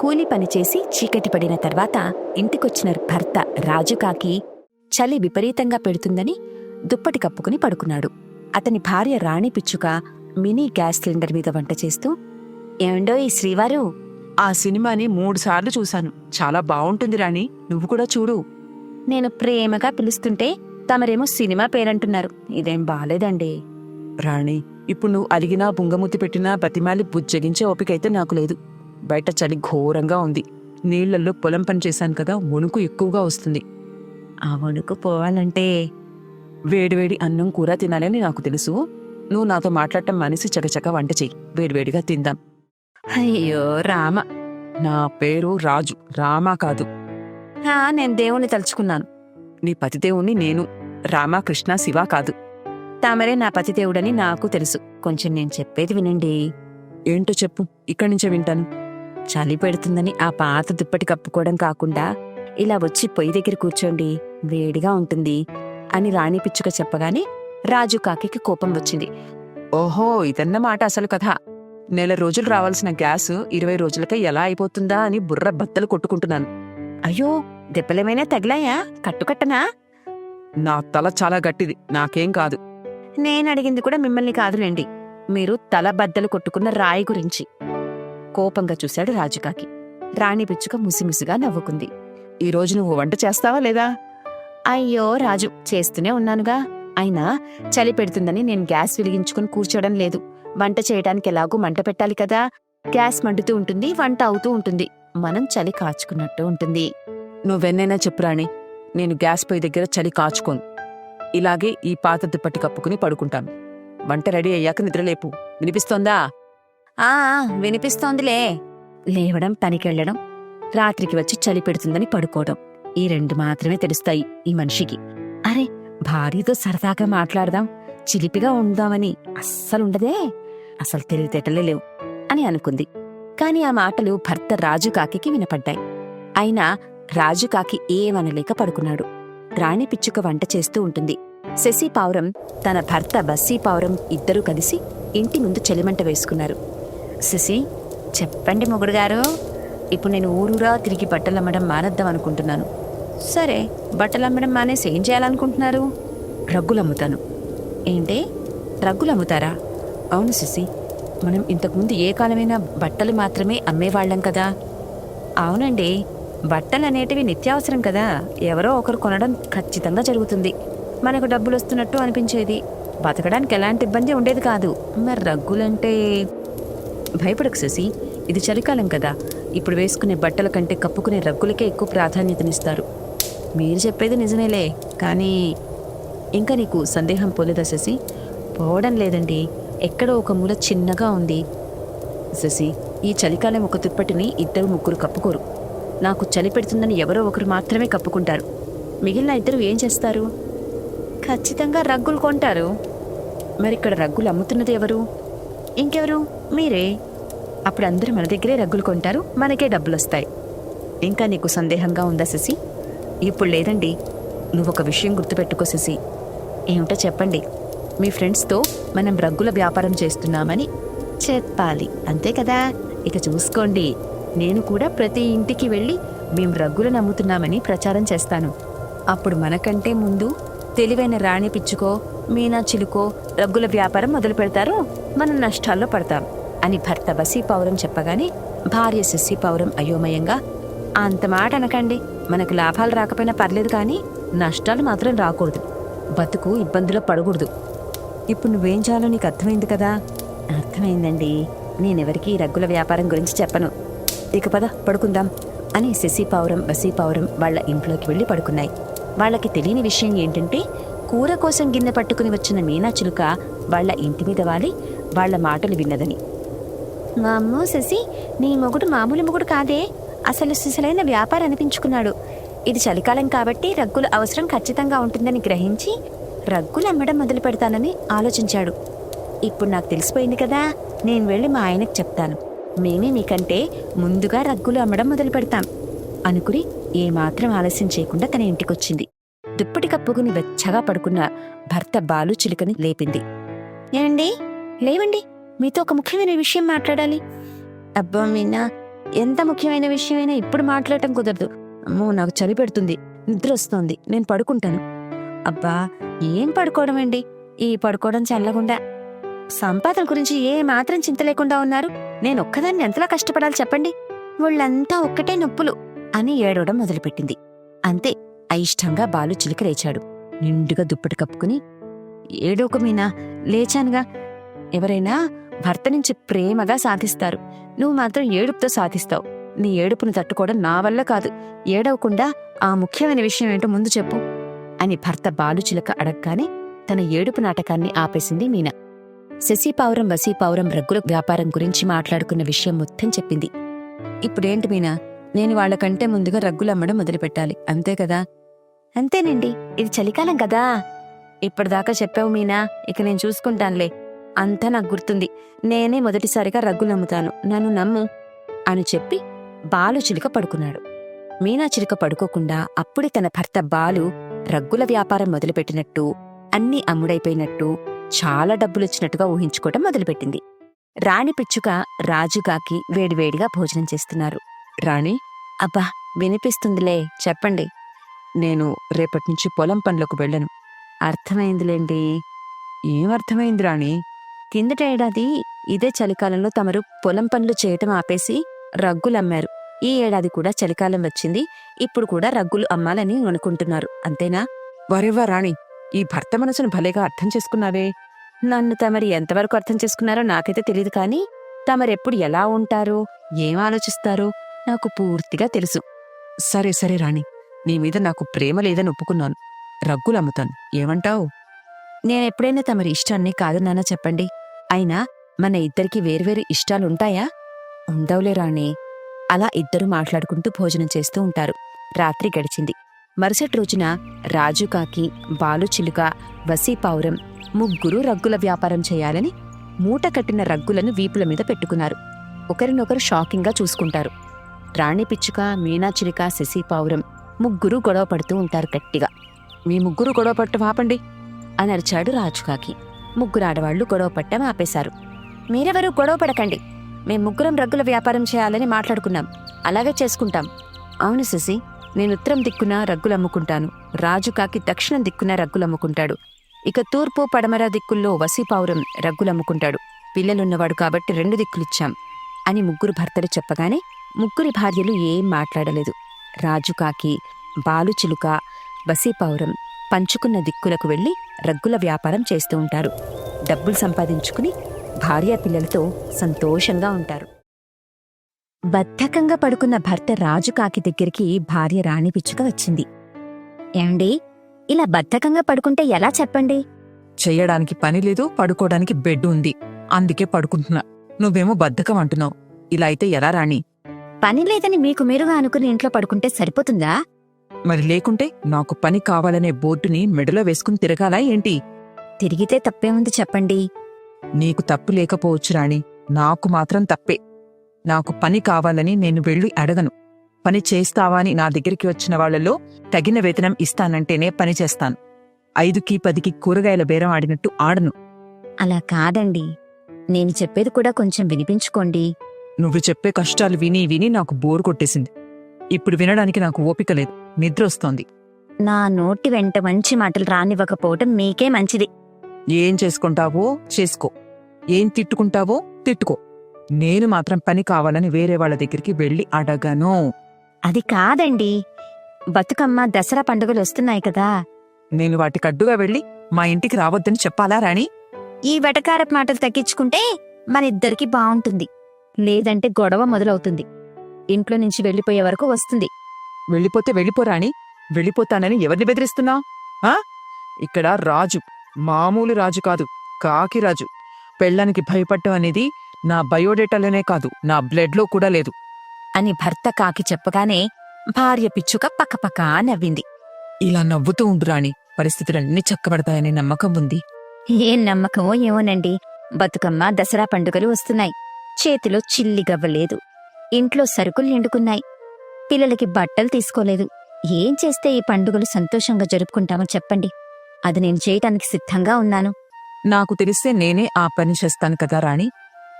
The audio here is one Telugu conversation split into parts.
కూలి పనిచేసి చీకటి పడిన తర్వాత ఇంటికొచ్చిన భర్త రాజుకాకి చలి విపరీతంగా పెడుతుందని దుప్పటి కప్పుకుని పడుకున్నాడు. అతని భార్య రాణి పిచ్చుక మినీ గ్యాస్ సిలిండర్ మీద వంట చేస్తూ ఏమండో ఈ శ్రీవారు? ఆ సినిమాని మూడు సార్లు చూశాను. చాలా బావుంటుంది రాణి. నువ్వు కూడా చూడు. నేను ప్రేమగా పిలుస్తుంటే తమరేమో సినిమా పేరంటున్నారు. ఇదేం బాలేదండి. రాణి ఇప్పుడు నువ్వు అలిగినా బుంగమూతి పెట్టినా బతిమాలి బుజ్జగించే ఓపికైతే నాకు లేదు. బయట చలి ఘోరంగా ఉంది. నీళ్ళలో పొలం పని చేశాను కదా వణుకు ఎక్కువగా వస్తుంది. ఆ వణుకు పోవాలంటే? వేడివేడి అన్నం కూర తినాలని నాకు తెలుసు. నువ్వు నాతో మాట్లాడటం మనిషి చకచక వంట చెయ్యి. వేడివేడిగా తిందాం. అయ్యో రామ. నా పేరు రాజు. రామా కాదు. నేను దేవుణ్ణి తలుచుకున్నాను. నీ పతిదేవుణ్ణి నేను. రామా కృష్ణ శివ కాదు. తమరే నా పతిదేవుడని నాకు తెలుసు. కొంచెం నేను చెప్పేది వినండి. ఏంటో చెప్పు. ఇక్కడి నుంచే వింటాను. చలి పెడుతుందని ఆ పాత దుప్పటి కప్పుకోవడం కాకుండా ఇలా వచ్చి పొయ్యి దగ్గర కూర్చోండి వేడిగా ఉంటుంది అని రాణి పిచ్చుక చెప్పగానే రాజు కాకి కోపం వచ్చింది. ఓహో ఇదన్నమాట అసలు కథ. నెల రోజులు రావాల్సిన గ్యాస్ ఇరవై రోజులకే ఎలా అయిపోతుందా అని బుర్ర బత్తలు కొట్టుకుంటున్నాను. అయ్యో దెబ్బలేమైనా తగిలాయా? కట్టుకట్టనా? నా తల చాలా గట్టిది నాకేం కాదు. నేను అడిగింది కూడా మిమ్మల్ని కాదులేండి. మీరు తల బద్దలు కొట్టుకున్న రాయి గురించి. కోపంగా చూశాడు రాజుకాకి రాణి పిచ్చుక ముసిముసిగా నవ్వుకుంది. ఈ రోజు నువ్వు వంట చేస్తావా లేదా? అయ్యో రాజు చేస్తూనే ఉన్నానుగా. అయినా చలి పెడుతుందని నేను గ్యాస్ వెలిగించుకుని కూర్చోడం లేదు. వంట చేయడానికి ఎలాగూ మంట పెట్టాలి కదా. గ్యాస్ మండుతూ ఉంటుంది వంట అవుతూ ఉంటుంది. మనం చలి కాచుకున్నట్టు ఉంటుంది. నువ్వెన్నైనా చెప్పురాణి నేను గ్యాస్ పొయ్యి దగ్గర చలి కాచుకోను. ఇలాగే ఈ పాత దుప్పటి కప్పుకుని పడుకుంటాను. వంట రెడీ అయ్యాక నిద్రలేపు. వినిపిస్తోందా? ఆ వినిపిస్తోందిలే. లేవడం పనికెళ్ళడం రాత్రికి వచ్చి చలి పెడుతుందని పడుకోవడం ఈ రెండు మాత్రమే తెలుస్తాయి ఈ మనిషికి. అరే భార్యతో సరదాగా మాట్లాడదాం చిలిపిగా ఉందామని అస్సలుండదే. అసలు తెలివితేటలే లేవు అని అనుకుంది. కాని ఆ మాటలు భర్త రాజుకాకి వినపడ్డాయి. అయినా రాజుకాకి ఏమనలేక పడుకున్నాడు. రాణి పిచ్చుక వంట చేస్తూ ఉంటుంది. శశి పావురం తన భర్త బస్సీ పావురం ఇద్దరూ కలిసి ఇంటి ముందు చలిమంట వేసుకున్నారు. శశి చెప్పండి మొగుడు గారు. ఇప్పుడు నేను ఊరూరా తిరిగి బట్టలు అమ్మడం మానేద్దాం అనుకుంటున్నాను. సరే బట్టలు అమ్మడం మానేసి ఏం చేయాలనుకుంటున్నారు? రగ్గులు అమ్ముతాను. ఏంటి? రగ్గులు అమ్ముతారా? అవును శశి మనం ఇంతకుముందు ఏ కాలమైనా బట్టలు మాత్రమే అమ్మేవాళ్ళం కదా. అవునండి బట్టలు అనేటివి నిత్యావసరం కదా. ఎవరో ఒకరు కొనడం ఖచ్చితంగా జరుగుతుంది. మనకు డబ్బులు వస్తున్నట్టు అనిపించేది. బతకడానికి ఎలాంటి ఇబ్బంది ఉండేది కాదు. మరి రగ్గులంటే? భయపడకు శశి. ఇది చలికాలం కదా. ఇప్పుడు వేసుకునే బట్టల కంటే కప్పుకునే రగ్గులకే ఎక్కువ ప్రాధాన్యతనిస్తారు. మీరు చెప్పేది నిజమేలే. కానీ ఇంకా నీకు సందేహం పోలేదా శశి? పోవడం లేదండి. ఎక్కడో ఒక మూల చిన్నగా ఉంది. శశి ఈ చలికాలం ఒక దుప్పటిని ఇద్దరు ముగ్గురు కప్పుకోరు. నాకు చలి పెడుతుందని ఎవరో ఒకరు మాత్రమే కప్పుకుంటారు. మిగిలిన ఇద్దరు ఏం చేస్తారు? ఖచ్చితంగా రగ్గులు కొంటారు. మరి ఇక్కడ రగ్గులు అమ్ముతున్నది ఎవరు? ఇంకెవరు? మీరే? అప్పుడు అందరూ మన దగ్గరే రగ్గులు కొంటారు మనకే డబ్బులు వస్తాయి ఇంకా నీకు సందేహంగా ఉందా శశి? ఇప్పుడు లేదండి. నువ్వు ఒక విషయం గుర్తుపెట్టుకో శశి. ఏమిటో చెప్పండి. మీ ఫ్రెండ్స్తో మనం రగ్గుల వ్యాపారం చేస్తున్నామని చెప్పాలి. అంతే కదా? ఇక చూసుకోండి. నేను కూడా ప్రతి ఇంటికి వెళ్ళి మేము రగ్గులు నమ్ముతున్నామని ప్రచారం చేస్తాను. అప్పుడు మనకంటే ముందు తెలివైన రాణి పిచ్చుకో మీనా చిలుకో రగ్గుల వ్యాపారం మొదలు పెడతారో. మనం నష్టాల్లో పడతాం అని భర్త బసీ చెప్పగానే భార్య శశి అయోమయంగా అంత మాట అనకండి. మనకు లాభాలు రాకపోయినా పర్లేదు కానీ నష్టాలు మాత్రం రాకూడదు. బతుకు ఇబ్బందులో పడకూడదు. ఇప్పుడు నువ్వేం చేయాలో నీకు అర్థమైంది కదా? అర్థమైందండి. నేనెవరికీ రగ్గుల వ్యాపారం గురించి చెప్పను. ఇక పద పడుకుందాం అని శశి పావురం పావురం వాళ్ళ ఇంట్లోకి వెళ్ళి పడుకున్నాయి. వాళ్ళకి తెలియని విషయం ఏంటంటే కూర కోసం గిన్నె పట్టుకుని వచ్చిన మీనా చిలుక వాళ్ళ ఇంటి మీద వాలి వాళ్ళ మాటలు విన్నదని. మా అమ్మో శశి నీ మొగుడు మామూలు మొగుడు కాదే. అసలు సిసలైన వ్యాపారం అనిపించుకున్నాడు. ఇది చలికాలం కాబట్టి రగ్గుల అవసరం ఖచ్చితంగా ఉంటుందని గ్రహించి రగ్గులు అమ్మడం మొదలు పెడతానని ఆలోచించాడు. ఇప్పుడు నాకు తెలిసిపోయింది కదా నేను వెళ్ళి మా ఆయనకు చెప్తాను. మేమే మీకంటే ముందుగా రగ్గులు అమ్మడం మొదలు పెడతాం. అనుకుని ఏమాత్రం ఆలస్యం చేయకుండా తన ఇంటికొచ్చింది. దుప్పటి కప్పుకుని వెచ్చగా పడుకున్న భర్త బాలు చిలుకని లేపింది. ఏమండి? లేవండి. మీతో ఒక ముఖ్యమైన విషయం మాట్లాడాలి. అబ్బా మీనా ఎంత ముఖ్యమైన విషయమైనా ఇప్పుడు మాట్లాడటం కుదరదు. అమ్మో నాకు చలి పెడుతుంది. నిద్ర వస్తోంది. నేను పడుకుంటాను. అబ్బా ఏం పడుకోవడం అండి? ఈ పడుకోవడం చల్లకుండా సంపాదన గురించి ఏ మాత్రం చింత లేకుండా ఉన్నారు. నేను ఒక్కదాన్ని ఎంతలా కష్టపడాలి చెప్పండి? వాళ్ళంతా ఒక్కటే నొప్పులు అని ఏడవడం మొదలుపెట్టింది. అంతే. అయిష్టంగా బాలు చిలిక లేచాడు. నిండుగా దుప్పటి కప్పుకుని ఏడోక మీనా లేచానుగా. ఎవరైనా భర్త నుంచి ప్రేమగా సాధిస్తారు. నువ్వు మాత్రం ఏడుపుతో సాధిస్తావు. నీ ఏడుపును తట్టుకోవడం నా వల్ల కాదు. ఏడవకుండా ఆ ముఖ్యమైన విషయం ఏంటో ముందు చెప్పు. అని భర్త బాలు చిలక అడగగానే తన ఏడుపు నాటకాన్ని ఆపేసింది మీనా. శశిపావురం వసీపావురం రగ్గుల వ్యాపారం గురించి మాట్లాడుకున్న విషయం మొత్తం చెప్పింది. ఇప్పుడేంటి మీనా? నేను వాళ్ళకంటే ముందుగా రగ్గులు అమ్మడం మొదలుపెట్టాలి. అంతే కదా? అంతేనండి ఇది చలికాలం కదా. ఇప్పటిదాకా చెప్పావు మీనా ఇక నేను చూసుకుంటానులే. అంతా నాకు గుర్తుంది. నేనే మొదటిసారిగా రగ్గులు నమ్ముతాను. నన్ను నమ్ము అని చెప్పి బాలు చిలుక పడుకున్నాడు. మీనా చిలుక పడుకోకుండా అప్పుడే తన భర్త బాలు రగ్గుల వ్యాపారం మొదలుపెట్టినట్టు అన్నీ అమ్ముడైపోయినట్టు చాలా డబ్బులొచ్చినట్టుగా ఊహించుకోవటం మొదలుపెట్టింది. రాణి పిచ్చుక రాజుగాకి వేడివేడిగా భోజనం చేస్తున్నారు. రాణి? అబ్బా వినిపిస్తుందిలే చెప్పండి. నేను రేపటి నుంచి పొలం పనులకు వెళ్ళను. అర్థమైందిలేండి. ఏమర్థమైంది రాణి? కిందట ఏడాది ఇదే చలికాలంలో తమరు పొలం పనులు చేయటం ఆపేసి రగ్గులు అమ్మారు. ఈ ఏడాది కూడా చలికాలం వచ్చింది. ఇప్పుడు కూడా రగ్గులు అమ్మాలని అనుకుంటున్నారు. అంతేనా? వరేవా రాణి? ఈ భర్త మనసును భలేగా అర్థం చేసుకున్నావే. నన్ను తమరు ఎంతవరకు అర్థం చేసుకున్నారో నాకైతే తెలియదు కానీ తమరెప్పుడు ఎలా ఉంటారో ఏం ఆలోచిస్తారో నాకు పూర్తిగా తెలుసు. సరే సరే రాణి. నీ మీద నాకు ప్రేమ లేదని ఒప్పుకున్నాను. రగ్గులు అమ్ముతాను. ఏమంటావు? నేనెప్పుడైనా తమరి ఇష్టాన్ని కాదన్నానా చెప్పండి. అయినా మన ఇద్దరికి వేర్వేరు ఇష్టాలుంటాయా? ఉండవులే రాణి. అలా ఇద్దరు మాట్లాడుకుంటూ భోజనం చేస్తూ ఉంటారు. రాత్రి గడిచింది. మరుసటి రోజున రాజుకాకి బాలుచిలుక వసీపావురం ముగ్గురు రగ్గుల వ్యాపారం చేయాలని మూట కట్టిన రగ్గులను వీపుల మీద పెట్టుకున్నారు. ఒకరినొకరు షాకింగ్గా చూసుకుంటారు. రాణి పిచ్చుక మీనాచిలుక శశిపావురం ముగ్గురు గొడవ పడుతూ ఉంటారు గట్టిగా. మీ ముగ్గురు గొడవ పట్టు ఆపండి అని అరిచాడు రాజుకాకి ముగ్గురు ఆడవాళ్ళు గొడవ పట్టం ఆపేశారు. మీరెవరూ గొడవ పడకండి. మేం ముగ్గురం రగ్గుల వ్యాపారం చేయాలని మాట్లాడుకున్నాం. అలాగే చేసుకుంటాం. అవును శశి నేను ఉత్తరం దిక్కున రగ్గులు అమ్ముకుంటాను. రాజుకాకి దక్షిణం దిక్కున రగ్గులు అమ్ముకుంటాడు. ఇక తూర్పు పడమర దిక్కుల్లో వసీపావురం రగ్గులు అమ్ముకుంటాడు. పిల్లలున్నవాడు కాబట్టి రెండు దిక్కులిచ్చాం అని ముగ్గురు భర్తలు చెప్పగానే ముగ్గురి భార్యలు ఏం మాట్లాడలేదు. రాజుకాకి బాలుచిలుక బసీపౌరం పంచుకున్న దిక్కులకు వెళ్ళి రగ్గుల వ్యాపారం చేస్తూ ఉంటారు. డబ్బులు సంపాదించుకుని భార్య పిల్లలతో సంతోషంగా ఉంటారు. బద్ధకంగా పడుకున్న భర్త రాజుకాకి దగ్గరికి భార్య రాణి పిచ్చుక వచ్చింది. ఏమండి? ఇలా బద్ధకంగా పడుకుంటే ఎలా చెప్పండి? చెయ్యడానికి పని లేదు పడుకోవడానికి బెడ్ ఉంది. అందుకే పడుకుంటున్నా. నువ్వేమో బద్ధకం అంటున్నావు. ఇలా అయితే ఎలా రాణి? పని లేదని మీకు మీరుగా అనుకుని ఇంట్లో పడుకుంటే సరిపోతుందా? మరి లేకుంటే నాకు పని కావాలనే బోర్డుని మెడలో వేసుకుని తిరగాలా ఏంటి? తిరిగితే తప్పేముంది చెప్పండి. నీకు తప్పు లేకపోవచ్చు రాణి. నాకు మాత్రం తప్పే. నాకు పని కావాలని నేను వెళ్ళి అడగను. పని చేస్తావా అని నా దగ్గరికి వచ్చిన వాళ్ళలో తగిన వేతనం ఇస్తానంటేనే పని చేస్తాను. ఐదుకి పదికి కూరగాయల బేరం ఆడినట్టు ఆడను. అలా కాదండి. నేను చెప్పేది కూడా కొంచెం వినిపించుకోండి. నువ్వు చెప్పే కష్టాలు విని విని నాకు బోరు కొట్టేసింది. ఇప్పుడు వినడానికి నాకు ఓపిక లేదు. నిద్ర వస్తోంది. నా నోటి వెంట మంచి మాటలు రానివ్వకపోవటం మీకే మంచిది. ఏం చేసుకుంటావో చేసుకో. ఏం తిట్టుకుంటావో తిట్టుకో. నేను మాత్రం పని కావాలని వేరే వాళ్ళ దగ్గరికి వెళ్ళి అడగను. అది కాదండి. బతుకమ్మ దసరా పండుగలు వస్తున్నాయి కదా. నేను వాటికి అడ్డుగా వెళ్ళి మా ఇంటికి రావద్దని చెప్పాలా రాణి? ఈ వెటకారపు మాటలు తగ్గించుకుంటే మన ఇద్దరికి బాగుంటుంది. లేదంటే గొడవ మొదలవుతుంది. ఇంట్లో నుంచి వెళ్ళిపోయే వరకు వస్తుంది. వెళ్ళిపోతే వెళ్ళిపో రాణి. వెళ్ళిపోతానని ఎవరిని బెదిరిస్తున్నా? ఆ? ఇక్కడ రాజు మామూలు రాజు కాదు కాకి రాజు. పెళ్ళానికి భయపడటం అనేది నా బయోడేటాలోనే కాదు నా బ్లడ్లో కూడా లేదు. అని భర్త కాకి చెప్పగానే భార్య పిచ్చుక పక్కపక్క నవ్వింది. ఇలా నవ్వుతూ ఉండు రాణి. పరిస్థితులన్నీ చక్కబడతాయనే నమ్మకం ఉంది. ఏం నమ్మకమో ఏమోనండి. బతుకమ్మ దసరా పండుగలు వస్తున్నాయి. చేతిలో చిల్లి గవ్వలేదు ఇంట్లో సరుకులు నిండుకున్నాయి. పిల్లలకి బట్టలు తీసుకోలేదు. ఏం చేస్తే ఈ పండుగలు సంతోషంగా జరుపుకుంటామో చెప్పండి. అది నేను చేయటానికి సిద్ధంగా ఉన్నాను. నాకు తెలిస్తే నేనే ఆ పని చేస్తాను కదా రాణి.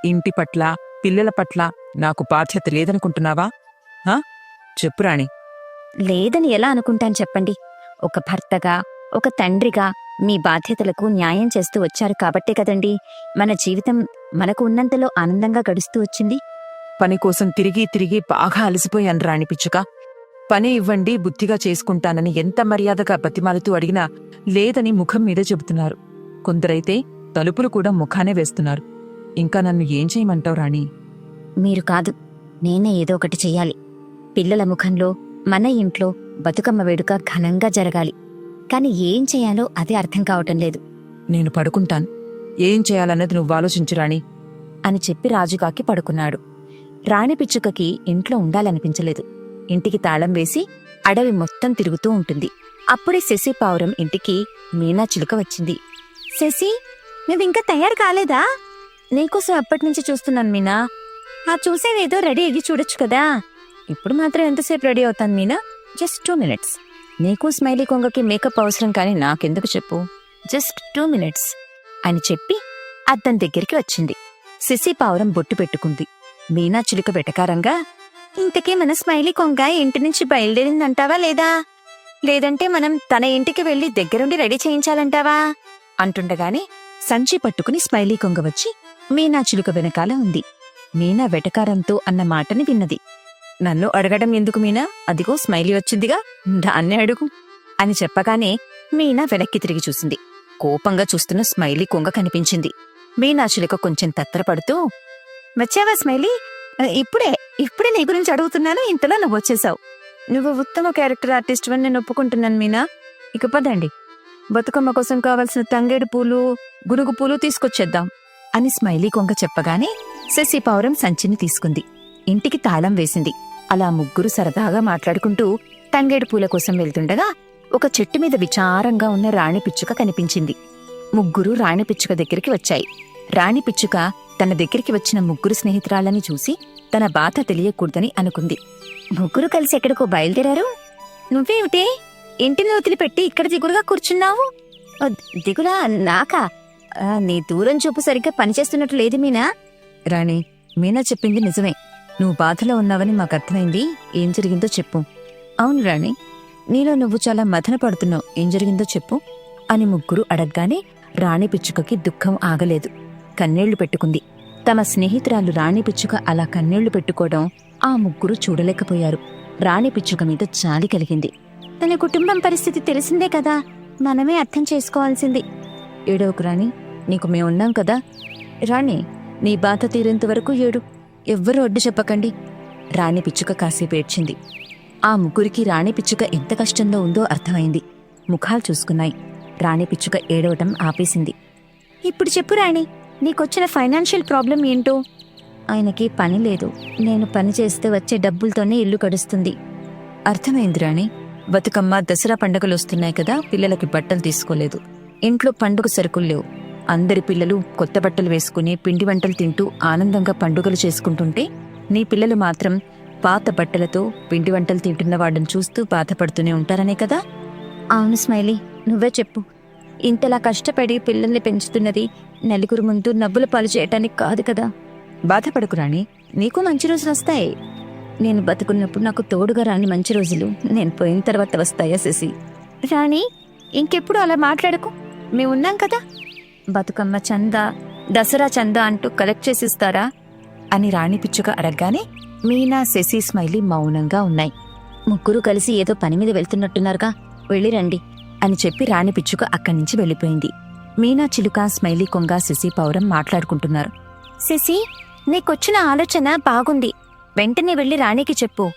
ఇంటి పట్ల పిల్లల పట్ల నాకు బాధ్యత లేదనుకుంటున్నావా? హా? చెప్పు రాణి. లేదని ఎలా అనుకుంటాను చెప్పండి. ఒక భర్తగా ఒక తండ్రిగా మీ బాధ్యతలకు న్యాయం చేస్తూ వచ్చారు కాబట్టే కదండి. మన జీవితం మనకు ఉన్నంతలో ఆనందంగా గడుస్తూ వచ్చింది. పని కోసం తిరిగి తిరిగి బాగా అలసిపోయాను రాణి పిచ్చుక. పని ఇవ్వండి బుద్ధిగా చేసుకుంటానని ఎంత మర్యాదగా బతిమాలుతూ అడిగినా లేదని ముఖం మీద చెబుతున్నారు. కొందరైతే తలుపులు కూడా ముఖానే వేస్తున్నారు. ఇంకా నన్ను ఏం చేయమంటావు రాణి? మీరు కాదు నేనే ఏదో ఒకటి చెయ్యాలి. పిల్లల ముఖంలో మన ఇంట్లో బతుకమ్మ వేడుక ఘనంగా జరగాలి. కాని ఏం చేయాలో అదే అర్థం కావటం లేదు. నేను పడుకుంటాను. ఏం చేయాలన్నది నువ్వు ఆలోచించు రాణి. అని చెప్పి రాజుగాకి పడుకున్నాడు. రాణి పిచ్చుకకి ఇంట్లో ఉండాలనిపించలేదు. ఇంటికి తాళం వేసి అడవి మొత్తం తిరుగుతూ ఉంటుంది. అప్పుడే శశి పావురం ఇంటికి మీనా చిలుక వచ్చింది. శశి నువ్వింకా తయారు కాలేదా? నీకోసం అప్పటి నుంచి చూస్తున్నాను మీనా. ఆ చూసేదేదో రెడీ అయ్యి చూడొచ్చు కదా. ఇప్పుడు మాత్రం ఎంతసేపు రెడీ అవుతాను మీనా? Just two minutes. నీకు స్మైలీ కొంగకి మేకప్ అవసరం కానీ నాకెందుకు చెప్పు? Just two minutes. అని చెప్పి అద్దం దగ్గరికి వచ్చింది. సిసి పావురం బొట్టు పెట్టుకుంది. మీనా చిలుక వెటకారంగా ఇంతకీ మన స్మైలీ కొంగ ఇంటి నుంచి బయలుదేరిందంటావా లేదా? లేదంటే మనం తన ఇంటికి వెళ్ళి దగ్గరుండి రెడీ చేయించాలంటావా? అంటుండగానే సంచి పట్టుకుని స్మైలీ కొంగ వచ్చి మీనా చిలుక వెనకాల ఉంది. మీనా వెటకారంతో అన్న మాటని విన్నది. నన్ను అడగడం ఎందుకు మీనా? అదిగో స్మైలీ వచ్చిందిగా. దాన్నే అడుగు. అని చెప్పగానే మీనా వెనక్కి తిరిగి చూసింది. కోపంగా చూస్తున్న స్మైలీ కొంగ కనిపించింది. మీనా చిలుక కొంచెం తత్తరపడుతూ వచ్చావా స్మైలీ? ఇప్పుడే ఇప్పుడే నీ గురించి అడుగుతున్నాను. ఇంతలో నువ్వు వచ్చేసావు. నువ్వు ఉత్తమ క్యారెక్టర్ ఆర్టిస్ట్ అని నేను ఒప్పుకుంటున్నాను మీనా. ఇక పదండి. బతుకమ్మ కోసం కావలసిన తంగేడు పూలు గునుగు పూలు తీసుకొచ్చేద్దాం. అని స్మైలీ కొంగ చెప్పగానే శశి పావురం సంచిని తీసుకుంది. ఇంటికి తాళం వేసింది. అలా ముగ్గురు సరదాగా మాట్లాడుకుంటూ తంగేడు పూల కోసం వెళ్తుండగా ఒక చెట్టు మీద విచారంగా ఉన్న రాణి పిచ్చుక కనిపించింది. ముగ్గురు రాణి పిచ్చుక దగ్గరికి వచ్చాయి. రాణి పిచ్చుక తన దగ్గరికి వచ్చిన ముగ్గురు స్నేహితురాళ్ళని చూసి తన బాధ తెలియకూడదని అనుకుంది. ముగ్గురు కలిసి ఎక్కడికో బయలుదేరారు? నువ్వేమిటే? ఇంటిని వదిలిపెట్టి ఇక్కడ దిగులుగా కూర్చున్నావు? దిగులా? నాకా? నీ దూరం చూపు సరిగ్గా పనిచేస్తున్నట్టు లేదు మీనా? రాణి మీనా చెప్పింది నిజమే. నువ్వు బాధలో ఉన్నావని మాకు అర్థమైంది. ఏం జరిగిందో చెప్పు. అవును రాణి నీలో నువ్వు చాలా మథన పడుతున్నావు. ఏం జరిగిందో చెప్పు అని ముగ్గురు అడగగానే రాణి పిచ్చుకకి దుఃఖం ఆగలేదు. కన్నీళ్ళు పెట్టుకుంది. తమ స్నేహితురాలు రాణి పిచ్చుక అలా కన్నీళ్ళు పెట్టుకోవడం ఆ ముగ్గురు చూడలేకపోయారు. రాణి పిచ్చుక మీద జాలి కలిగింది. తన కుటుంబం పరిస్థితి తెలిసిందే కదా. మనమే అర్థం చేసుకోవాల్సింది. ఏడవకు రాణి నీకు మేమున్నాం కదా. రాణి నీ బాధ తీరేంత వరకు ఏడు. ఎవ్వరూ అడ్డు చెప్పకండి. రాణి పిచ్చుక కాసేపు ఏడ్చింది. ఆ ముగ్గురికి రాణి పిచ్చుక ఎంత కష్టంలో ఉందో అర్థమైంది. ముఖాలు చూసుకున్నాయి. రాణి పిచ్చుక ఏడవటం ఆపేసింది. ఇప్పుడు చెప్పు రాణి నీకొచ్చిన ఫైనాన్షియల్ ప్రాబ్లం ఏంటో? ఆయనకి పని లేదు. నేను పని చేస్తే వచ్చే డబ్బులతోనే ఇల్లు గడుస్తుంది అర్థమైంది రాణి. బతుకమ్మ దసరా పండుగలు వస్తున్నాయి కదా పిల్లలకి బట్టలు తీసుకోలేదు. ఇంట్లో పండుగ సరుకులు లేవు. అందరి పిల్లలు కొత్త బట్టలు వేసుకుని పిండి వంటలు తింటూ ఆనందంగా పండుగలు చేసుకుంటుంటే నీ పిల్లలు మాత్రం పాత బట్టలతో పిండి వంటలు తింటున్న వాడిని చూస్తూ బాధపడుతూనే ఉంటారనే కదా? అవును స్మైలీ నువ్వే చెప్పు. ఇంతలా కష్టపడి పిల్లల్ని పెంచుతున్నది నలుగురు ముందు నవ్వుల పాలు చేయటానికి కాదు కదా? బాధపడకు రాణి నీకు మంచి రోజులు వస్తాయి. నేను బతుకున్నప్పుడు నాకు తోడుగా రాని మంచి రోజులు నేను పోయిన తర్వాత వస్తాయా శశి? రాణి ఇంకెప్పుడు అలా మాట్లాడకు. మేమున్నాం కదా. బతుకమ్మ చందా దసరా చందా అంటూ కలెక్ట్ చేసిస్తారా? అని రాణి పిచ్చుక అడగగానే మీనా శశి స్మైలీ మౌనంగా ఉన్నాయి. ముగ్గురు కలిసి ఏదో పని మీద వెళ్తున్నట్టున్నారుగా వెళ్ళి రండి అని చెప్పి రాణి పిచ్చుక అక్కడి నుంచి వెళ్ళిపోయింది. మీనా చిలుక స్మైలీ కొంగ శశి పౌరం మాట్లాడుకుంటున్నారు. శశి నీకొచ్చిన ఆలోచన బాగుంది. వెంటనే వెళ్ళి రాణికి చెప్పు.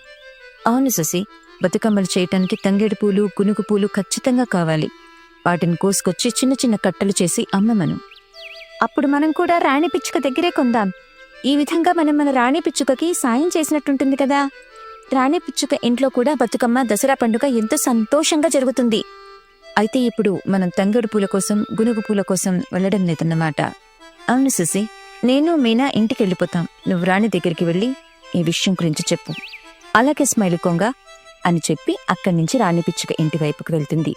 అవును శశి బతుకమ్మలు చేయటానికి తంగేడు పూలు గునుగు పూలు ఖచ్చితంగా కావాలి. వాటిని కోసుకొచ్చి చిన్న చిన్న కట్టలు చేసి అమ్మమను. అప్పుడు మనం కూడా రాణి పిచ్చుక దగ్గరే కొందాం. ఈ విధంగా మనం మన రాణి పిచ్చుకకి సాయం చేసినట్టుంటుంది కదా. రాణి పిచ్చుక ఇంట్లో కూడా బతుకమ్మ దసరా పండుగ ఎంతో సంతోషంగా జరుగుతుంది. అయితే ఇప్పుడు మనం తంగడు పూల కోసం గునుగు పూల కోసం వెళ్ళడం లేదన్నమాట. అవును సుసి నేను మీనా ఇంటికి వెళ్ళిపోతాం. నువ్వు రాణి దగ్గరికి వెళ్ళి ఈ విషయం గురించి చెప్పు. అలాగే స్మైల్ కొంగ అని చెప్పి అక్కడి నుంచి రాణి పిచ్చుక ఇంటి వైపుకు వెళ్తుంది.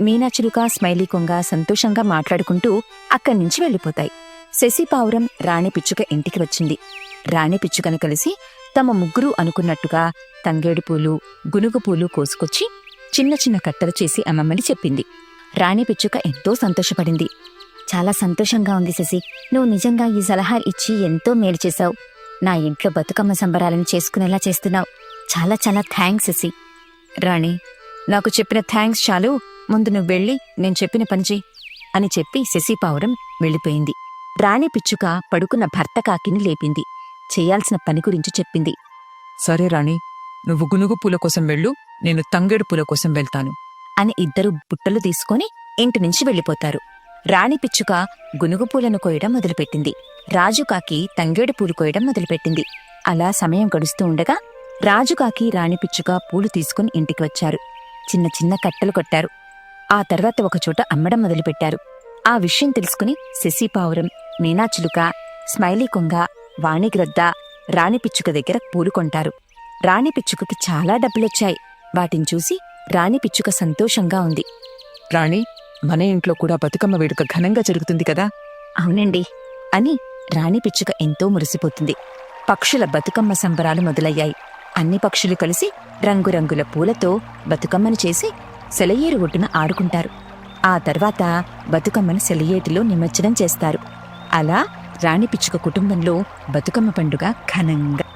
మీనాచిలుక స్మైలీ కొంగ సంతోషంగా మాట్లాడుకుంటూ అక్కడి నుంచి వెళ్ళిపోతాయి. శశి పావురం రాణి పిచ్చుక ఇంటికి వచ్చింది. రాణి పిచ్చుకను కలిసి తమ ముగ్గురు అనుకున్నట్టుగా తంగేడు పూలు గునుగు పూలు కోసుకొచ్చి చిన్న చిన్న కట్టలు చేసి అమ్మమ్మని చెప్పింది. రాణి పిచ్చుక ఎంతో సంతోషపడింది. చాలా సంతోషంగా ఉంది శశి. నువ్వు నిజంగా ఈ సలహా ఇచ్చి ఎంతో మేలు చేశావు. నా ఇంట్లో బతుకమ్మ సంబరాలను చేసుకునేలా చేస్తున్నావు. చాలా చాలా థ్యాంక్స్ శశి. రాణి నాకు చెప్పిన థ్యాంక్స్ చాలు. ముందు నువ్వు వెళ్ళి నేను చెప్పిన పని చెయ్యి అని చెప్పి శశి పావురం వెళ్ళిపోయింది. రాణి పిచ్చుక పడుకున్న భర్త కాకిని లేపింది. చేయాల్సిన పని గురించి చెప్పింది. సరే రాణి నువ్వు గునుగు పూల కోసం వెళ్ళు నేను తంగేడు పూల కోసం వెళ్తాను. అని ఇద్దరు బుట్టలు తీసుకొని ఇంటి నుంచి వెళ్ళిపోతారు. రాణి పిచ్చుక గునుగు పూలను కోయడం మొదలుపెట్టింది. రాజుకాకి తంగేడు పూలు కోయడం మొదలుపెట్టింది. అలా సమయం గడుస్తూ ఉండగా రాజుకాకి రాణి పిచ్చుక పూలు తీసుకుని ఇంటికి వచ్చారు. చిన్న చిన్న కట్టలు కొట్టారు. ఆ తర్వాత ఒకచోట అమ్మడం మొదలుపెట్టారు. ఆ విషయం తెలుసుకుని శశిపావురం మీనాచిలుక స్మైలీ కొంగ వాణిగ్రద్ద రాణి పిచ్చుక దగ్గర పూలు కొంటారు రాణి పిచ్చుకకి చాలా డబ్బులొచ్చాయి. వాటిని చూసి రాణి పిచ్చుక సంతోషంగా ఉంది. రాణి మన ఇంట్లో కూడా బతుకమ్మ వేడుక ఘనంగా జరుగుతుంది కదా? అవునండి అని రాణి పిచ్చుక ఎంతో మురిసిపోతుంది. పక్షుల బతుకమ్మ సంబరాలు మొదలయ్యాయి. అన్ని పక్షులు కలిసి రంగురంగుల పూలతో బతుకమ్మను చేసి సెలయేరు ఒడ్డున ఆడుకుంటారు. ఆ తర్వాత బతుకమ్మను సెలయేటిలో నిమజ్జనం చేస్తారు. అలా రాణి పిచ్చుక కుటుంబంలో బతుకమ్మ పండుగ ఘనంగా